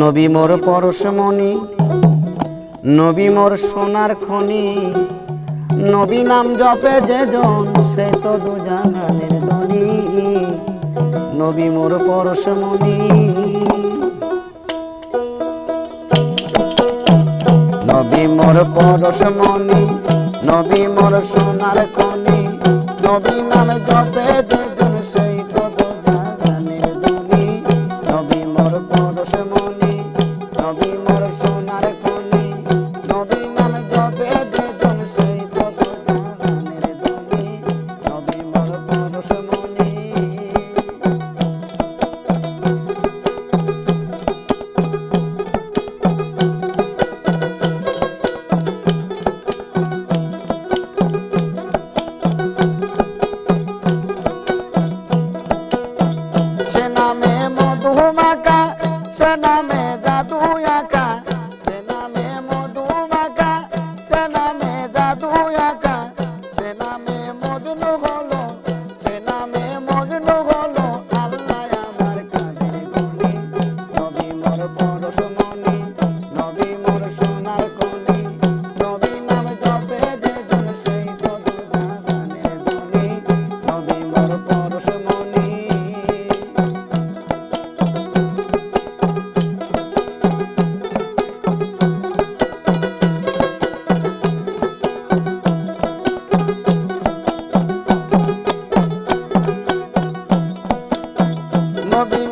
নবী মোর পরশমণি নবী মোর সোনার খনি। নবী নাম জপে যে জন, সে তো দু জাগানের ধনী। নবী মোর পরশমণি নবী মোর পরশমণি নবী মোর সোনার খনি। নবী নাম জপে যে জন, সেই তো সে নামে মধু মাখা সে নামে জাদু আঁকা সে নামে মধু মাখা সে নামে জাদু আঁকা সে নামে মজনু হলো নবী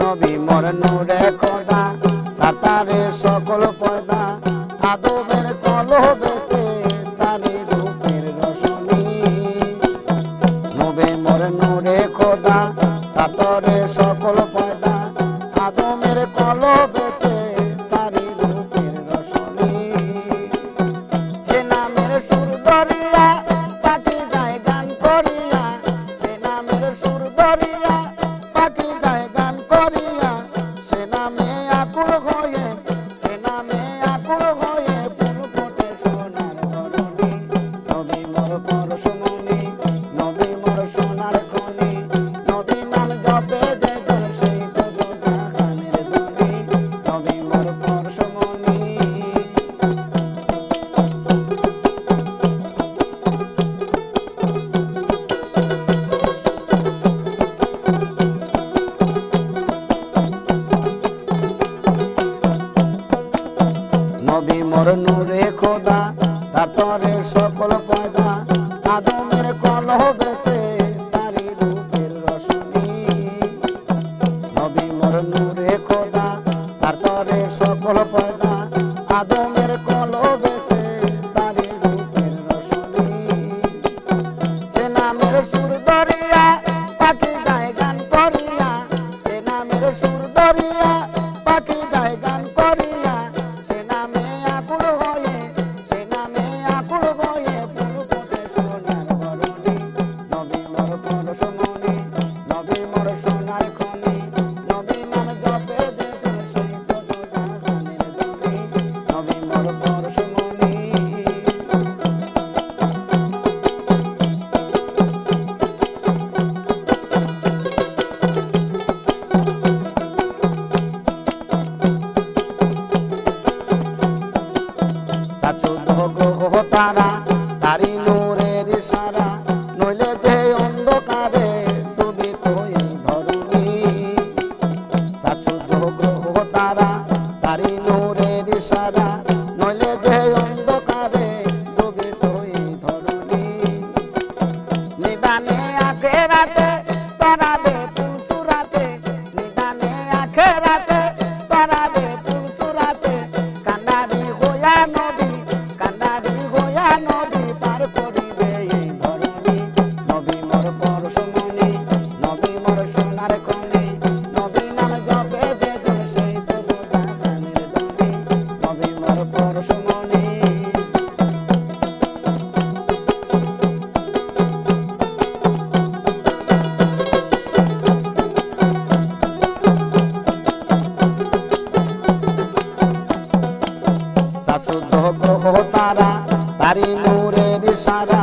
নবী মর নূরে খোদা তাতারে সকল পয়দা, আদবের কলবেতে তারি রূপের রশনি। নবে মর নূরে খোদা তাতরে সকল পয়দা আদমের কলবেতে তারি দরিয়া পাখি যায় গান করিয়া সে নামে আকুল হয়ে সে নামে আকুল নবী মোর নূরে খোদা, তার তরে সকল পয়দা। আদমের কলহ বেতে তারি রূপের রশনি। নবী মোর নূরে খোদা, তার তরে সকল পয়দা। আদমের কলহ বেতে তারি রূপের রশনি। সে নামের সুর দরিয়া পাখি যায় গান করিয়া। সে নামের সুর দরিয়া চাচুদ গ্রহ তারা তারি নূরের সারা নইলে যে তারি নূরের সারা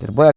Тербай